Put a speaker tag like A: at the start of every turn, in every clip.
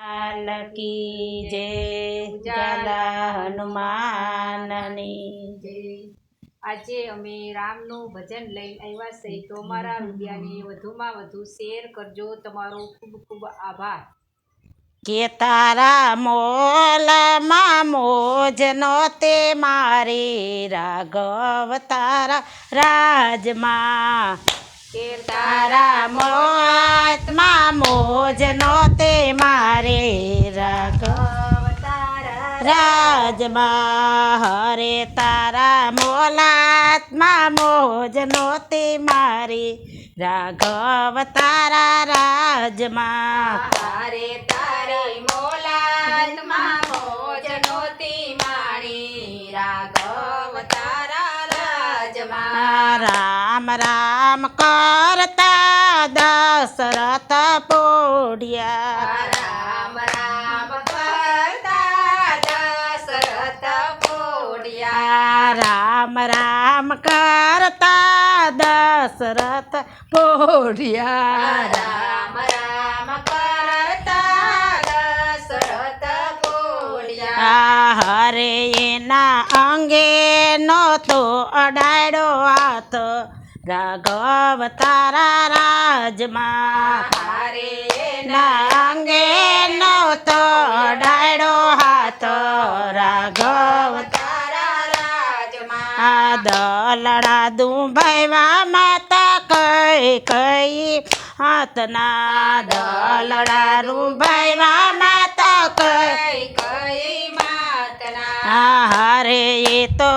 A: લાલ કી જય ઉજાલા હનુમાનની.
B: જય. આજે અમે રામનું ભજન લઈને આવ્યા છે. તો અમારા વિદ્યાને વધુમાં વધુ શેર કરજો. તમારો ખૂબ ખૂબ આભાર.
A: કે તારા મોલમાં મોજ નો તે મારી રાઘવ તારા રાજમાં. તારા મોતમાં મોજ નો તે મારે રાજમાં હરે તારા મોલાત્મા મોજ નોતી મારી રાઘવ તારા રાજમાં
B: તારે તારી મોલાતમાં મોજ નોતી મારી રાઘવ તારા રાજમાં
A: રામ રામ કરતા દશરથ પોઢિયા.
B: રામ રામ કરતા દશરથ પોઢિયા.
A: રામ રામ કરતા દશરથ પોઢિયા.
B: રામ રામ કરતા દશરથ પોઢિયા.
A: હરે એના અંગે નહોતો અડાયડો હાથ. રાઘવ તારા રાજમાં.
B: હારે
A: ના અંગે નો તો ડાયડો હાથો રાઘવ
B: તારા રાજમાં.
A: દલડા દુંભાઈવા માતા કઈ કઈ હાથના. દલડા રૂંભાઈવા માતા કઈ
B: કઈ માતના.
A: હારે એ તો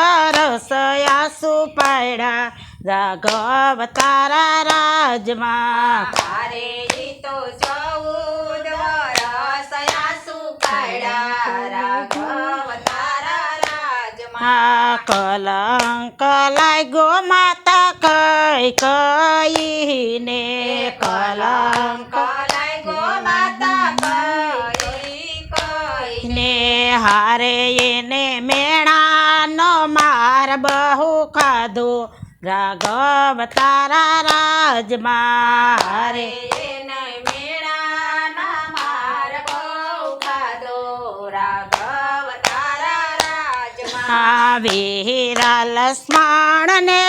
A: સબોદ વરસયાસુ પાડ્યા રાઘવ તારા રાજમાં.
B: હારે તો ચૌદ વરસ આસુ કાઢ્યા રાઘવ તારા રાજમાં.
A: કલંક લાગ્યો માતા કઈ કઈને કલંક
B: ગો માતા કઈ કઈ
A: ને હારે એને મેણાનો બહુ ખાધો. રાઘવ તારા રાજમાં હારે વીરા લક્ષ્મણને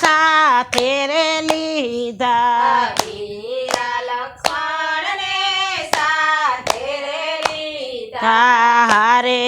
A: સાથે રે લીધા
B: વીરા લક્ષ્મણને સાથે રે લીધા
A: હારે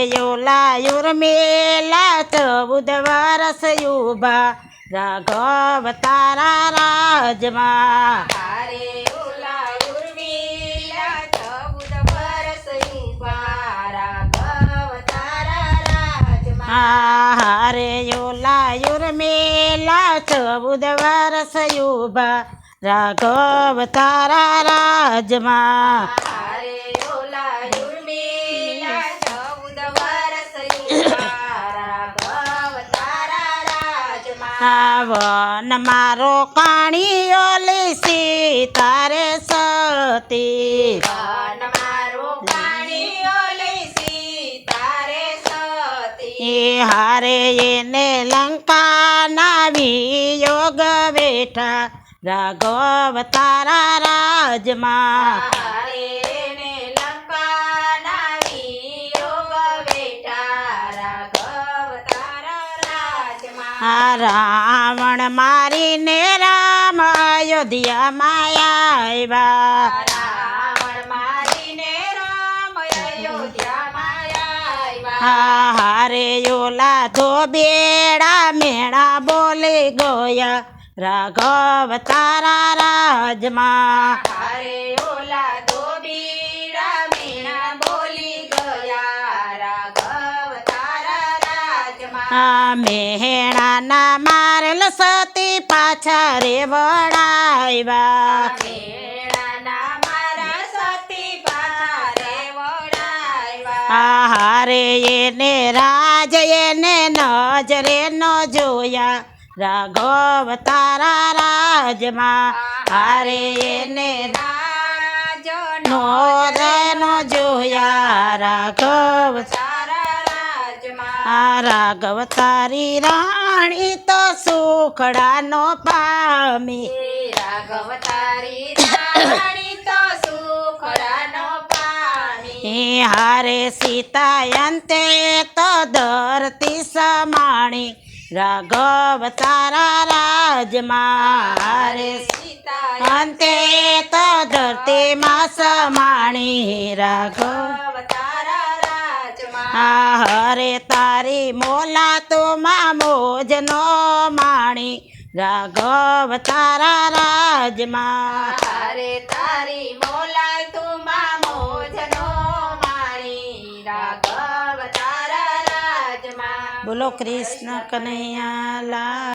A: યોલા મેલા ચૌદ વરસ યુભા રાઘવ તારા રાજમાં.
B: હારે ઓલા ઉર્મિલા ચૌદ વરસ યુવા રાઘવ તારા રાજમાં.
A: હારે યોલા મેલા ચૌદ વરસ યુભા રાઘવ તારા રાજમાં
B: હારે ઓલા ઉર્મિલા ચૌદ વરસ યુવા રાઘવ તારા રાજમાં
A: આવન મારો કાણી ઓલી તારે સતી. હારે એને લંકા નાવી યોગ બેઠા રાઘવ તારા રાજમાં
B: હારે ને લંકાના વિયોગ બેઠા રાઘવ તારા રાજમાં
A: આ રાવણ મારીને રામ અયોધ્યામાં આવ્યા.
B: રાવણ મારીને રામ અયોધ્યામાં આવ્યા
A: આ હારે ઓલા ધોબેડા મેળા બોલે ગોયા. રાઘવ તારા રાજમાં
B: હારે ઓલા ધોબીરા મીણા બોલી ગયા રાઘવ તારા રાજમાં
A: આ મેણાના મારલ સતી પાછા રે આ હારે એને રાજ એને નજરે ન જોયા. રાઘવ તારા રાજમાં. હારે એને
B: રાજ
A: નો જોયા. રાઘવ
B: રાજમાં
A: આ રાઘવ તારી રાણી તો સુખડાનો પામી
B: રાઘવ તારી રાણી તો સુખડા
A: એ હારે સીતા અંતે તો ધરતી સમાણી રાઘવ તારા રાજમાં હારે
B: સીતા
A: અંતે તો ધરતીમાં સમાણી રાઘવ
B: તારા રાજમાં
A: આ હરે તારી મોલા તુમાં મોજનો માણી. રાઘવ તારા રાજમાં.
B: હારે તારી મોલા તુમાં મોજનો માણી. રાઘવ તારા રાજમાં.
A: બોલો કૃષ્ણ કનૈયા